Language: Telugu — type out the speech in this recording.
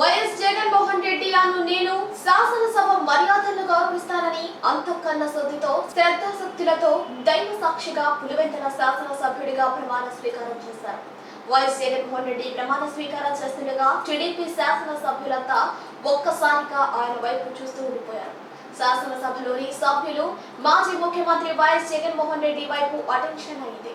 వైఎస్ జగన్మోహన్ రెడ్డి అను నేను శాసనసభ మర్యాదలను గౌరవిస్తానని అంతఃకరణ శుద్ధితో శ్రద్ధాశక్తులతో దైవ సాక్షిగా పులివెందుల శాసనసభ్యుడిగా ప్రమాణ స్వీకారం చేశారు. వైఎస్ జగన్మోహన్ రెడ్డి ప్రమాణ స్వీకారం చేస్తుండగా టీడీపీ శాసనసభ్యులంతా ఒక్కసారిగా ఆయన వైపు చూస్తూ ఉండిపోయారు. శాసనసభలోని సభ్యులు మాజీ ముఖ్యమంత్రి వైఎస్ జగన్మోహన్ రెడ్డి వైపు అటెన్షన్ అయింది.